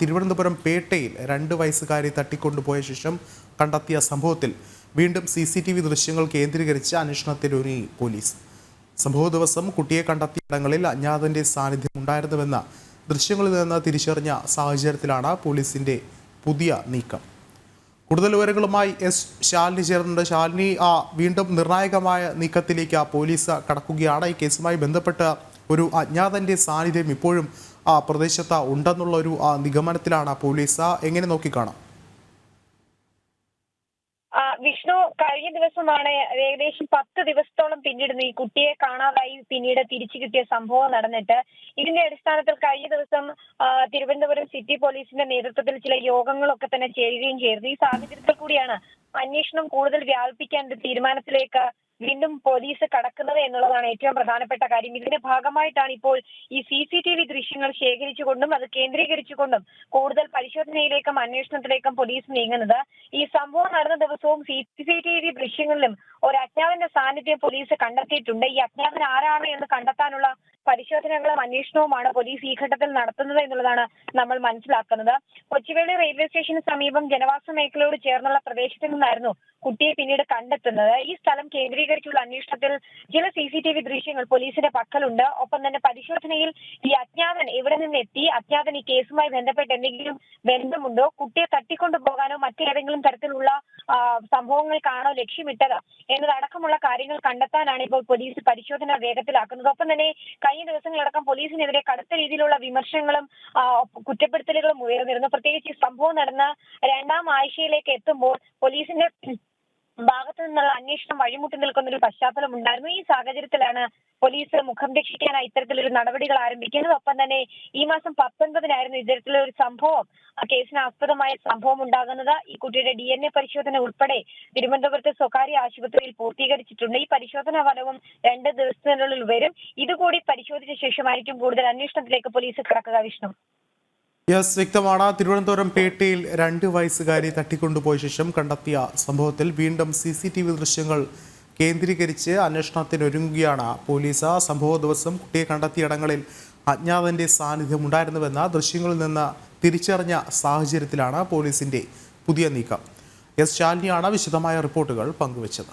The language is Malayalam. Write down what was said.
തിരുവനന്തപുരം പേട്ടയിൽ രണ്ട് വയസ്സുകാരി തട്ടിക്കൊണ്ടുപോയ ശേഷം കണ്ടെത്തിയ സംഭവത്തിൽ വീണ്ടും സി സി ടി വി ദൃശ്യങ്ങൾ കേന്ദ്രീകരിച്ച് അന്വേഷണത്തിലൊരുങ്ങി പോലീസ്. സംഭവ ദിവസം കുട്ടിയെ കണ്ടെത്തിയ ഇടങ്ങളിൽ അജ്ഞാതന്റെ സാന്നിധ്യം ഉണ്ടായിരുന്നുവെന്ന ദൃശ്യങ്ങളിൽ നിന്ന് തിരിച്ചറിഞ്ഞ സാഹചര്യത്തിലാണ് പോലീസിന്റെ പുതിയ നീക്കം. കൂടുതൽ വിവരങ്ങളുമായി എസ് ശാലിനി ചേർന്നുണ്ട് ശാലിനി ആ വീണ്ടും നിർണായകമായ നീക്കത്തിലേക്ക് ആ പോലീസ് കടക്കുകയാണ്. ഈ കേസുമായി ബന്ധപ്പെട്ട ഒരു അജ്ഞാതന്റെ സാന്നിധ്യം ഇപ്പോഴും ആ പ്രദേശത്ത് ഉണ്ടെന്നുള്ള ഒരു നിഗമനത്തിലാണ് പോലീസ്. എങ്ങനെ നോക്കിക്കാണാം ആ, വിഷ്ണു കഴിഞ്ഞ ദിവസമാണ് ഏകദേശം പത്ത് ദിവസത്തോളം പിന്നിടുന്നു. ഈ കുട്ടിയെ കാണാതായി പിന്നീട് തിരിച്ചു കിട്ടിയ സംഭവം നടന്നിട്ട് ഇതിന്റെ അടിസ്ഥാനത്തിൽ കഴിഞ്ഞ ദിവസം തിരുവനന്തപുരം സിറ്റി പോലീസിന്റെ നേതൃത്വത്തിൽ ചില യോഗങ്ങളൊക്കെ തന്നെ ചേരുകയും ചെയ്തു ഈ സാഹചര്യത്തിൽ കൂടിയാണ് അന്വേഷണം കൂടുതൽ വ്യാപിപ്പിക്കാൻ ഒരു തീരുമാനത്തിലേക്ക് വീണ്ടും പോലീസ് കടക്കുന്നത് എന്നുള്ളതാണ് ഏറ്റവും പ്രധാനപ്പെട്ട കാര്യം. ഇതിന്റെ ഭാഗമായിട്ടാണ് ഇപ്പോൾ ഈ സി സി ടി വി ദൃശ്യങ്ങൾ ശേഖരിച്ചുകൊണ്ടും അത് കേന്ദ്രീകരിച്ചുകൊണ്ടും കൂടുതൽ പരിശോധനയിലേക്കും അന്വേഷണത്തിലേക്കും പോലീസ് നീങ്ങുന്നത്. ഈ സംഭവം നടന്ന ദിവസവും സി സി ടി വി ദൃശ്യങ്ങളിലും ഒരു അജ്ഞാതന്റെ സാന്നിധ്യം പോലീസ് കണ്ടെത്തിയിട്ടുണ്ട്. ഈ അജ്ഞാതൻ ആരാണ് എന്ന് കണ്ടെത്താനുള്ള പരിശോധനകളും അന്വേഷണവുമാണ് പോലീസ് ഈ ഘട്ടത്തിൽ നടത്തുന്നത് എന്നുള്ളതാണ് നമ്മൾ മനസ്സിലാക്കുന്നത്. കൊച്ചുവേളി റെയിൽവേ സ്റ്റേഷന് സമീപം ജനവാസ മേഖലയോട് ചേർന്നുള്ള പ്രദേശത്ത് നിന്നായിരുന്നു കുട്ടിയെ പിന്നീട് കണ്ടെത്തുന്നത്. ഈ സ്ഥലം കേന്ദ്രീകരിച്ചുള്ള അന്വേഷണത്തിൽ ചില സി സി ടി വി ദൃശ്യങ്ങൾ പോലീസിന്റെ പക്കലുണ്ട്. ഒപ്പം തന്നെ പരിശോധനയിൽ ഈ അജ്ഞാതൻ എവിടെ നിന്ന് എത്തി അജ്ഞാതൻ ഈ കേസുമായി ബന്ധപ്പെട്ട് എന്തെങ്കിലും ബന്ധമുണ്ടോ കുട്ടിയെ തട്ടിക്കൊണ്ടു പോകാനോ മറ്റേതെങ്കിലും തരത്തിലുള്ള സംഭവങ്ങൾ സംഭവങ്ങൾക്കാണോ ലക്ഷ്യമിട്ടത് എന്നതടക്കമുള്ള കാര്യങ്ങൾ കണ്ടെത്താനാണ് ഇപ്പോൾ പോലീസ് പരിശോധന വേഗത്തിലാക്കുന്നത്. ഒപ്പം തന്നെ കഴിഞ്ഞ ദിവസങ്ങളടക്കം പോലീസിനെതിരെ കടുത്ത രീതിയിലുള്ള വിമർശനങ്ങളും കുറ്റപ്പെടുത്തലുകളും ഉയർന്നിരുന്നു. പ്രത്യേകിച്ച് ഈ സംഭവം നടന്ന രണ്ടാം ആഴ്ചയിലേക്ക് എത്തുമ്പോൾ പോലീസിന്റെ ഭാഗത്തു നിന്നുള്ള അന്വേഷണം വഴിമുട്ടി നിൽക്കുന്ന ഒരു പശ്ചാത്തലം ഉണ്ടായിരുന്നു. ഈ സാഹചര്യത്തിലാണ് പോലീസ് മുഖം രക്ഷിക്കാനായി ഇത്തരത്തിലൊരു നടപടികൾ ആരംഭിക്കുന്നത്. ഒപ്പം തന്നെ ഈ മാസം പത്തൊൻപതിനായിരുന്നു ഇത്തരത്തിലൊരു ഒരു സംഭവം കേസിന് ആസ്പദമായ സംഭവം ഉണ്ടാകുന്നത്. ഈ കുട്ടിയുടെ ഡി എൻ എ പരിശോധന ഉൾപ്പെടെ തിരുവനന്തപുരത്തെ സ്വകാര്യ ആശുപത്രിയിൽ പൂർത്തീകരിച്ചിട്ടുണ്ട്. ഈ പരിശോധനാ ഫലവും രണ്ട് ദിവസത്തിനുള്ളിൽ വരും. ഇതുകൂടി പരിശോധിച്ച ശേഷമായിരിക്കും കൂടുതൽ അന്വേഷണത്തിലേക്ക് പോലീസ് കടക്കുക വിഷ്ണു. യെസ് വ്യക്തമാണ്. തിരുവനന്തപുരം പേട്ടയിൽ രണ്ട് വയസ്സുകാരി തട്ടിക്കൊണ്ടുപോയ ശേഷം കണ്ടെത്തിയ സംഭവത്തിൽ വീണ്ടും സി സി ടി വി ദൃശ്യങ്ങൾ കേന്ദ്രീകരിച്ച് അന്വേഷണത്തിനൊരുങ്ങുകയാണ് പോലീസ്. സംഭവ ദിവസം കുട്ടിയെ കണ്ടെത്തിയ ഇടങ്ങളിൽ അജ്ഞാതന്റെ സാന്നിധ്യം ഉണ്ടായിരുന്നുവെന്ന ദൃശ്യങ്ങളിൽ നിന്ന് തിരിച്ചറിഞ്ഞ സാഹചര്യത്തിലാണ് പോലീസിന്റെ പുതിയ നീക്കം. എസ് ശാലിനിയാണ് വിശദമായ റിപ്പോർട്ടുകൾ പങ്കുവച്ചത്.